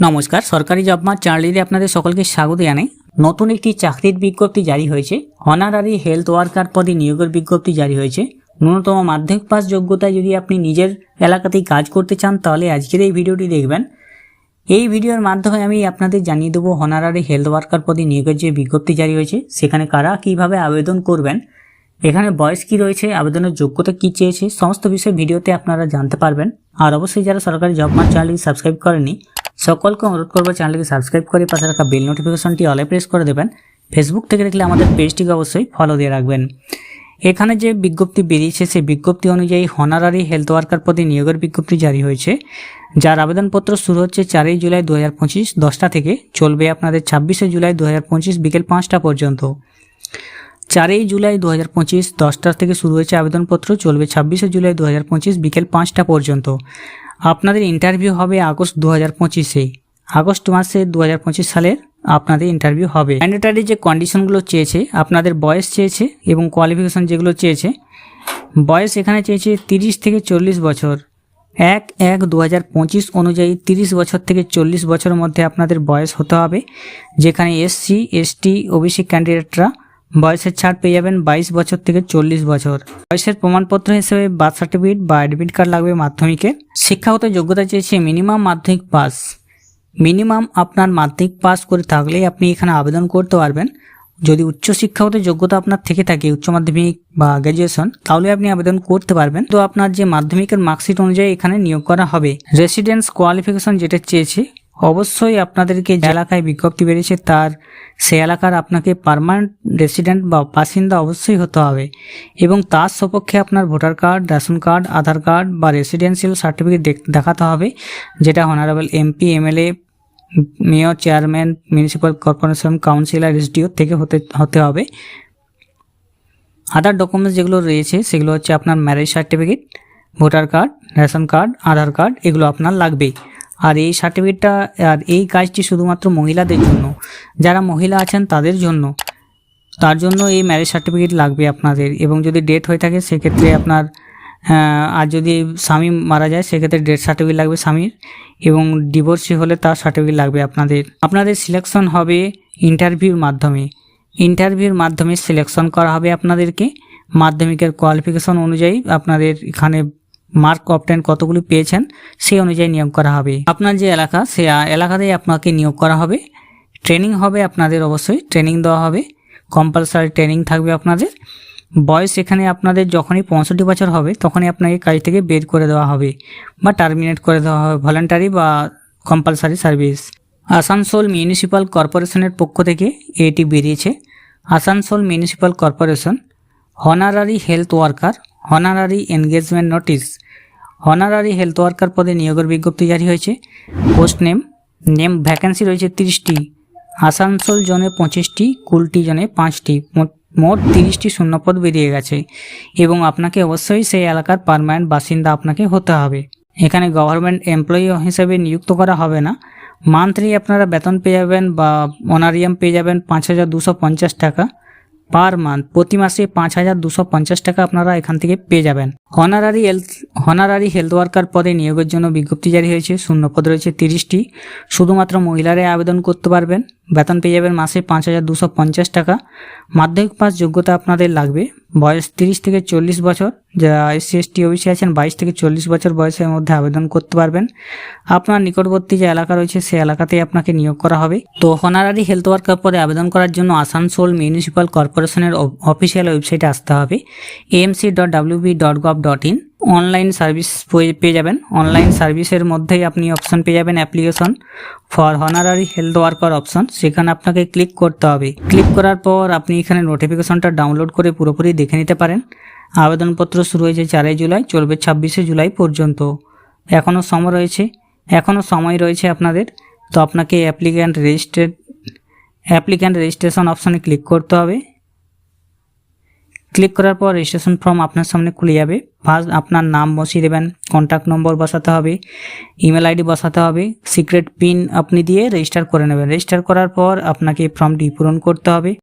নমস্কার, সরকারি job mart চ্যানেলে আপনাদের সকলকে স্বাগত জানাই। নতুন একটি চাকরির বিজ্ঞপ্তি জারি হয়েছে। অনারারি হেলথ ওয়ার্কার পদে নিয়োগের বিজ্ঞপ্তি জারি হয়েছে। ন্যূনতম মাধ্যমিক পাস যোগ্যতায় যদি আপনি নিজের এলাকাতেই কাজ করতে চান, তাহলে আজকের এই ভিডিওটি দেখবেন। এই ভিডিওর মাধ্যমে আমি আপনাদের জানিয়ে দেবো অনারারি হেলথ ওয়ার্কার পদে নিয়োগের যে বিজ্ঞপ্তি জারি হয়েছে, সেখানে কারা কীভাবে আবেদন করবেন, এখানে বয়স কি রয়েছে, আবেদনের যোগ্যতা কি চেয়েছে, সমস্ত বিষয় ভিডিওতে আপনারা জানতে পারবেন। আর অবশ্যই যারা সরকারি জব মার্ট চ্যানেলটি সাবস্ক্রাইব করেনি সকলকে অনুরোধ করব চ্যানেলটিকে সাবস্ক্রাইব করে পাশে রাখা বেল নোটিফিকেশনটি অলে প্রেস করে দেবেন। ফেসবুক থেকে দেখলে আমাদের পেজটিকে অবশ্যই ফলো দিয়ে রাখবেন। এখানে যে বিজ্ঞপ্তি বেরিয়েছে, সেই বিজ্ঞপ্তি অনুযায়ী হনারারি হেলথ ওয়ার্কার পদে নিয়োগের বিজ্ঞপ্তি জারি হয়েছে। যার আবেদনপত্র শুরু হচ্ছে চারই জুলাই দু হাজার পঁচিশ দশটা থেকে, চলবে আপনাদের ছাব্বিশে জুলাই দু হাজার পঁচিশ বিকেল পাঁচটা পর্যন্ত। চারই জুলাই দু হাজার পঁচিশ দশটা থেকে শুরু হয়েছে আবেদনপত্র, চলবে ছাব্বিশে জুলাই দু হাজার পঁচিশ বিকেল পাঁচটা পর্যন্ত। আপনাদের ইন্টারভিউ হবে আগস্ট দু হাজার পঁচিশে। আগস্ট মাসে দু হাজার পঁচিশ সালের আপনাদের ইন্টারভিউ হবে। ম্যান্ডেটারি যে কন্ডিশনগুলো চেয়েছে, আপনাদের বয়স চেয়েছে এবং কোয়ালিফিকেশন যেগুলো চেয়েছে, বয়স এখানে চেয়েছে তিরিশ থেকে চল্লিশ বছর। এক এক দু হাজার পঁচিশ অনুযায়ী তিরিশ বছর থেকে চল্লিশ বছরের মধ্যে আপনাদের বয়স হতে হবে, যেখানে এসসি এসটি ওবিসি ক্যান্ডিডেটরা বয়সের ছাড় পেয়ে যাবেন বাইশ বছর থেকে চল্লিশ বছর। বয়সের প্রমাণপত্র হিসেবে বার্থ সার্টিফিকেট বা অ্যাডমিট কার্ড লাগবে মাধ্যমিকে। শিক্ষাগত যোগ্যতা চেয়েছে মিনিমাম মাধ্যমিক পাস মিনিমাম আপনার মাধ্যমিক পাস করে থাকলেই আপনি এখানে আবেদন করতে পারবেন। যদি উচ্চ শিক্ষাগত যোগ্যতা আপনার থেকে থাকে উচ্চ মাধ্যমিক বা গ্র্যাজুয়েশন তাহলে আপনি আবেদন করতে পারবেন। তো আপনার যে মাধ্যমিকের মার্কশিট অনুযায়ী এখানে নিয়োগ করা হবে। রেসিডেন্স কোয়ালিফিকেশন যেটা চেয়েছে অবশ্যই আপনাদেরকে যে এলাকায় বিজ্ঞপ্তি বেরিয়েছে তার, সে এলাকার আপনাকে পারমানেন্ট রেসিডেন্ট বা বাসিন্দা অবশ্যই হতে হবে। এবং তার সপক্ষে আপনার voter card, ration card, Aadhaar card বা রেসিডেন্সিয়াল সার্টিফিকেট দেখাতে হবে, যেটা honourable MP MLA mayor chairman municipal corporation councillor SDO থেকে হতে হতে হবে। আদার ডকুমেন্টস যেগুলো রয়েছে, সেগুলো হচ্ছে আপনার marriage certificate voter card, ration card, Aadhaar card, এগুলো আপনার লাগবেই। আর এই সার্টিফিকেটটা আর এই কাজটি শুধুমাত্র মহিলাদের জন্য। যারা মহিলা আছেন তাদের জন্য। তার জন্য এই ম্যারেজ সার্টিফিকেট লাগবে আপনাদের। এবং যদি ডেট হয়ে থাকে, সেক্ষেত্রে আপনার আর যদি স্বামী মারা যায়, সেক্ষেত্রে ডেথ সার্টিফিকেট লাগবে স্বামীর। এবং ডিভোর্সি হলে তার সার্টিফিকেট লাগবে আপনাদের। আপনাদের সিলেকশন হবে ইন্টারভিউর মাধ্যমে। ইন্টারভিউর মাধ্যমে সিলেকশন করা হবে আপনাদেরকে। মাধ্যমিকের কোয়ালিফিকেশন অনুযায়ী আপনাদের এখানে মার্ক অপটেন কতগুলি পেয়েছেন সেই অনুযায়ী নিয়োগ করা হবে। আপনার যে এলাকা, সে এলাকাতেই আপনাকে নিয়োগ করা হবে। ট্রেনিং হবে আপনাদের অবশ্যই, ট্রেনিং দেওয়া হবে। কম্পালসারি ট্রেনিং থাকবে আপনাদের। বয়স এখানে আপনাদের যখনই পঁয়ষট্টি বছর হবে, তখনই আপনাকে কাজ থেকে বের করে দেওয়া হবে বা টার্মিনেট করে দেওয়া হবে ভলেন্টারি বা কম্পালসারি সার্ভিস আসানসোল মিউনিসিপ্যাল কর্পোরেশনের পক্ষ থেকে এটি বেরিয়েছে। Asansol municipal corporation honorary health worker honorary engagement notice honorary health worker পদে নিয়োগের বিজ্ঞপ্তি জারি হয়েছে। পোস্ট নেম নেম ভ্যাকেন্সি রয়েছে তিরিশটি। আসানসোল জনে পঁচিশটি, কুলটি জনে পাঁচটি। মোট- তিরিশটি শূন্যপদ বেরিয়ে গেছে। এবং আপনাকে অবশ্যই সেই এলাকার পারমানেন্ট বাসিন্দা আপনাকে হতে হবে। এখানে গভর্নমেন্ট এমপ্লয়ি হিসেবে নিযুক্ত করা হবে না। মান্থলি আপনারা বেতন পেয়ে যাবেন বা অনারিয়াম পেয়ে যাবেন পাঁচ হাজার দুশো পঞ্চাশ টাকা। পার মান্থ প্রতি মাসে পাঁচ হাজার দুশো পঞ্চাশ টাকা আপনারা এখান থেকে পেয়ে যাবেন। Honorary health honorary health worker পদে নিয়োগের জন্য বিজ্ঞপ্তি জারি হয়েছে। শূন্য পদ রয়েছে তিরিশটি। শুধুমাত্র মহিলারাই আবেদন করতে পারবেন। বেতন পেয়ে যাবেন মাসে পাঁচ হাজার দুশো পঞ্চাশ টাকা। মাধ্যমিক পাস যোগ্যতা আপনাদের লাগবে। বয়স তিরিশ থেকে চল্লিশ বছর। যারা এসসি, এসটি, ওবিসি আছেন, বাইশ থেকে চল্লিশ বছর বয়সের মধ্যে আবেদন করতে পারবেন। আপনার নিকটবর্তী যে এলাকা রয়েছে সেই এলাকাতেই আপনাকে নিয়োগ করা হবে। তো হনারারি হেলথ ওয়ার্কার পদে আবেদন করার জন্য আসানসোল মিউনিসিপ্যাল কর্পোরেশনের অফিসিয়াল ওয়েবসাইটে আসতে হবে। MC dot WB dot gov dot in online service পেয়ে যাবেন। অনলাইন সার্ভিসের মধ্যেই আপনি অপশন পেয়ে যাবেন application for honorary health worker option সেখানে আপনাকে ক্লিক করতে হবে। ক্লিক করার পর আপনি এখানে নোটিফিকেশনটা ডাউনলোড করে পুরোপুরি দেখে নিতে পারেন। আবেদনপত্র শুরু হয়েছে চারই জুলাই, চলবে ছাব্বিশে জুলাই পর্যন্ত। এখনও সময় রয়েছে, এখনও সময় রয়েছে আপনাদের। তো আপনাকে অ্যাপ্লিক্যান্ট রেজিস্ট্রেড অ্যাপ্লিক্যান্ট রেজিস্ট্রেশন অপশানে ক্লিক করতে হবে। ক্লিক করার পর রেজিস্ট্রেশন ফর্ম আপনার সামনে খুলে যাবে। ফার্স্ট আপনার নাম বসিয়ে দেবেন কন্ট্যাক্ট নম্বর বসাতে হবে ইমেল আইডি বসাতে হবে সিক্রেট পিন আপনি দিয়ে রেজিস্টার করে নেবেন। রেজিস্টার করার পর আপনাকে ফর্মটি পূরণ করতে হবে।